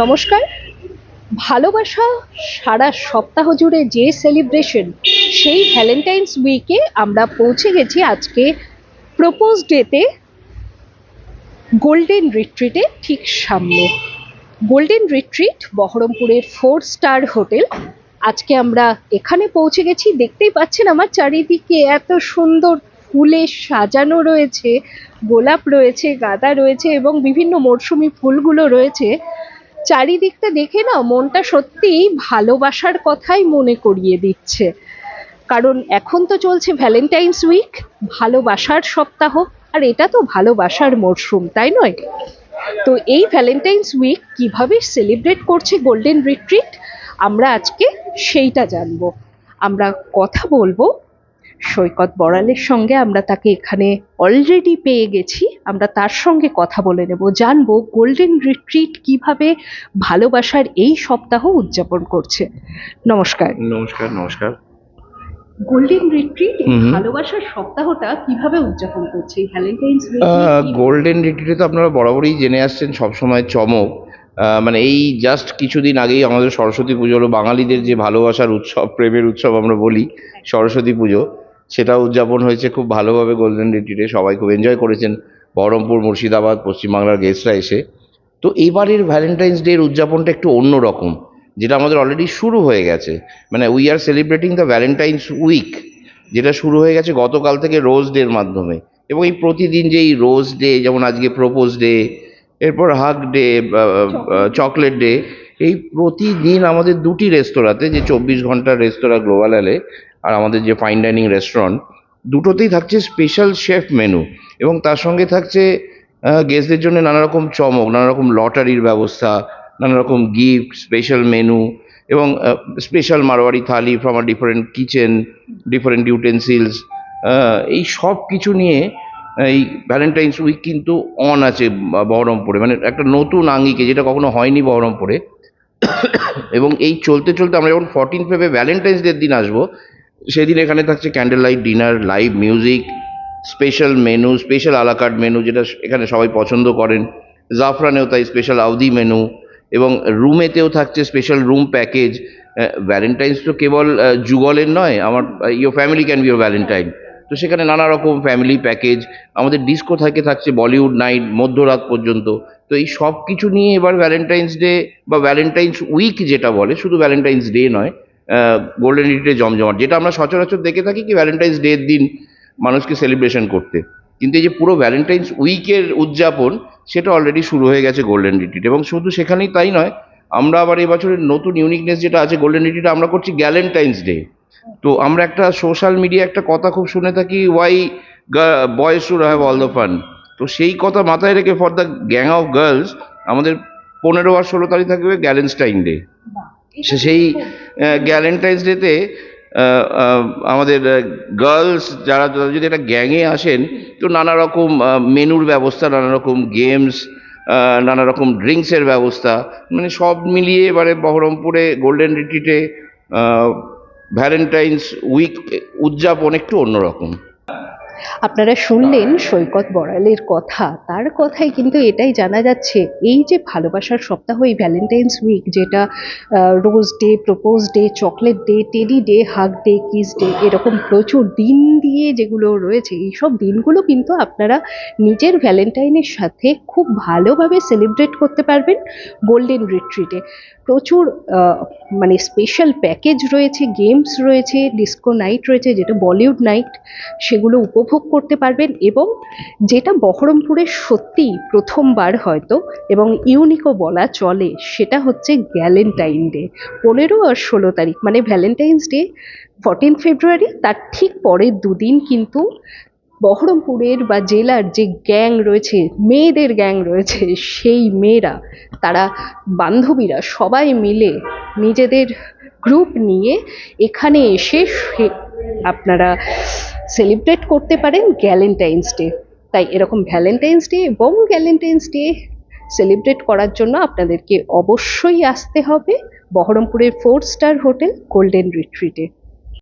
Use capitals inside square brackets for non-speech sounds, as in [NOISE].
নমস্কার। ভালোবাসা সারা সপ্তাহ জুড়ে যে সেলিব্রেশন সেই ভ্যালেন্টাইন্স উইকে আমরা পৌঁছে গেছি আজকে প্রপোজ ডেতে গোল্ডেন রিট্রিটে ঠিক সামনে। গোল্ডেন রিট্রিট বহরমপুরের ফোর স্টার হোটেল আজকে আমরা এখানে পৌঁছে গেছি। দেখতেই পাচ্ছেন আমার চারিদিকে এত সুন্দর ফুলে সাজানো রয়েছে, গোলাপ রয়েছে, গাঁদা রয়েছে এবং বিভিন্ন মরশুমি ফুলগুলো রয়েছে। চারিদিকটা দেখে না মনটা সত্যিই ভালোবাসার কথাই মনে করিয়ে দিচ্ছে। কারণ এখন তো চলছে ভ্যালেন্টাইন্স উইক ভালোবাসার সপ্তাহ, আর এটা তো ভালোবাসার মরশুম, তাই নয়? তো এই ভ্যালেন্টাইন্স উইক কীভাবে সেলিব্রেট করছে গোল্ডেন রিট্রিট আমরা আজকে সেইটা জানব। আমরা কথা বলব সৈকত বড়ালের সঙ্গে আমরা তাকে এখানে অলরেডি পেয়ে গেছি। আমরা তার সঙ্গে কথা বলে নেব জানব গোল্ডেন রিট্রিট কীভাবে ভালোবাসার এই সপ্তাহ উদযাপন করছে। নমস্কার। নমস্কার নমস্কার। Golden retreat. ভালোবাসার সপ্তাহটা কীভাবে উদযাপন করছে? ভ্যালেন্টাইন্স গোল্ডেন রিট্রিটে তো আপনারা বরাবরই জেনে আসছেন সবসময় চমক। মানে এই জাস্ট কিছুদিন আগেই আমাদের সরস্বতী পুজো হলো। বাঙালিদের যে ভালোবাসার উৎসব প্রেমের উৎসব আমরা বলি সরস্বতী পুজো। সেটা উদযাপন হয়েছে খুব ভালোভাবে গোল্ডেন রিট্রিটে সবাই খুব এনজয় করেছেন। বহরমপুর মুর্শিদাবাদ পশ্চিমবাংলার গেস্টরা এসে। তো এবারের ভ্যালেন্টাইন্স ডে এর উদযাপনটা একটু অন্য রকম যেটা আমাদের অলরেডি শুরু হয়ে গেছে। মানে we are celebrating the valentine's week যেটা শুরু হয়ে গেছে গতকাল থেকে রোজ ডের মাধ্যমে। এবং এই প্রতিদিন যে এই রোজ ডে যেমন আজকে প্রপোজ ডে এরপর হাক ডে চকলেট ডে এই প্রতিদিন আমাদের দুটি রেস্তোরাঁতে যে চব্বিশ ঘণ্টার রেস্তোরাঁ গ্লোবাল অ্যালে আর আমাদের যে ফাইন ডাইনিং রেস্টুরেন্ট দুটোতেই থাকছে স্পেশাল শেফ মেনু এবং তার সঙ্গে থাকছে গেস্টদের জন্য নানা রকম চমক নানা রকম লটারির ব্যবস্থা নানা রকম গিফট স্পেশাল মেনু এবং special Marwari, thali from a different kitchen different utensils এই সব কিছু নিয়ে, এই ভ্যালেন্টাইন্স উইক কিন্তু অন আছে বহরমপুরে। মানে একটা নতুন আঙ্গিকে, যেটা কখনো হয়নি বহরমপুরে। [COUGHS] এবং এই চলতে চলতে আমরা যখন ফর্টিন ফেবে ভ্যালেন্টাইন্স ডের দিন আসব সেদিন এখানে থাকছে candle light dinner live music special menu special a la carte menu যেটা এখানে সবাই পছন্দ করেন। জাফরানেও তাই স্পেশাল আউদি মেনু এবং রুমেতেও থাকছে স্পেশাল রুম প্যাকেজ ভ্যালেন্টাইন্স তো কেবল যুগলের নয়, আমার your family can be your valentine তো সেখানে নানা রকম ফ্যামিলি প্যাকেজ আমাদের ডিস্কো থাকে, থাকছে বলিউড নাইট মধ্যরাত পর্যন্ত। তো এই সব কিছু নিয়ে এবার ভ্যালেন্টাইন্স ডে বা ভ্যালেন্টাইন্স উইক যেটা বলে, শুধু ভ্যালেন্টাইন্স ডে নয় গোল্ডেন রিটে জমজমাট। যেটা আমরা সচরাচর দেখে থাকি কি ভ্যালেন্টাইন্স ডের দিন মানুষকে সেলিব্রেশন করতে। কিন্তু এই যে পুরো ভ্যালেন্টাইন্স উইকের উদযাপন সেটা অলরেডি শুরু হয়ে গেছে গোল্ডেন রিট্রিট এবং শুধু সেখানেই তাই নয় আমরা আবার এই বছরের নতুন ইউনিকনেস যেটা আছে গোল্ডেন রিট্রিটে আমরা করছি গ্যালেন্টাইন্স ডে তো আমরা একটা সোশ্যাল মিডিয়া একটা কথা খুব শুনে থাকি why boys should have all the fun তো সেই কথা মাথায় রেখে for the gang of girls আমাদের পনেরো আর ষোলো তারিখ থাকবে গ্যালেন্টাইন ডে সে সেই গ্যালেন্টাইন্স ডেতে আমাদের গার্লস যারা যদি একটা গ্যাংয়ে আসেন, তো নানা রকম মেনুর ব্যবস্থা, নানা রকম গেমস নানা রকম ড্রিঙ্কসের ব্যবস্থা মানে সব মিলিয়ে এবারে বহরমপুরে গোল্ডেন রিট্রিটে ভ্যালেন্টাইন্স উইক উদযাপন একটু অন্যরকম। আপনারা শুনলেন সৈকত বড়ালের কথা। তার কথাই কিন্তু এটাই জানা যাচ্ছে, এই যে ভালোবাসার সপ্তাহ, এই ভ্যালেন্টাইন্স উইক যেটা rose day propose day chocolate day teddy day hug day kiss day এরকম প্রচুর দিন দিয়ে যেগুলো রয়েছে এই সব দিনগুলো কিন্তু আপনারা নিজের ভ্যালেন্টাইনের সাথে খুব ভালোভাবে সেলিব্রেট করতে পারবেন গোল্ডেন রিট্রিটে প্রচুর মানে স্পেশাল প্যাকেজ রয়েছে গেমস রয়েছে ডিস্কো নাইট রয়েছে, যেটা বলিউড নাইট সেগুলো উপভোগ করতে পারবেন এবং যেটা বহরমপুরে সত্যিই প্রথমবার হয়তো এবং ইউনিকও বলা চলে, সেটা হচ্ছে গ্যালেন্টাইন ডে। পনেরো আর ষোলো তারিখ মানে ভ্যালেন্টাইন্স ডে ফোরটিন ফেব্রুয়ারি তার ঠিক পরের দুদিন কিন্তু বহরমপুরের বা জেলার যে গ্যাং রয়েছে, মেয়েদের গ্যাং রয়েছে, সেই মেয়েরা, তারা বান্ধবীরা সবাই মিলে নিজেদের গ্রুপ নিয়ে এখানে এসে আপনারা সেলিব্রেট করতে পারেন গ্যালেন্টাইন্স ডে তাই এরকম ভ্যালেন্টাইন্স ডে এবং গ্যালেন্টাইন্স ডে সেলিব্রেট করার জন্য আপনাদেরকে অবশ্যই আসতে হবে বহরমপুরের ফোর স্টার হোটেল গোল্ডেন রিট্রিটে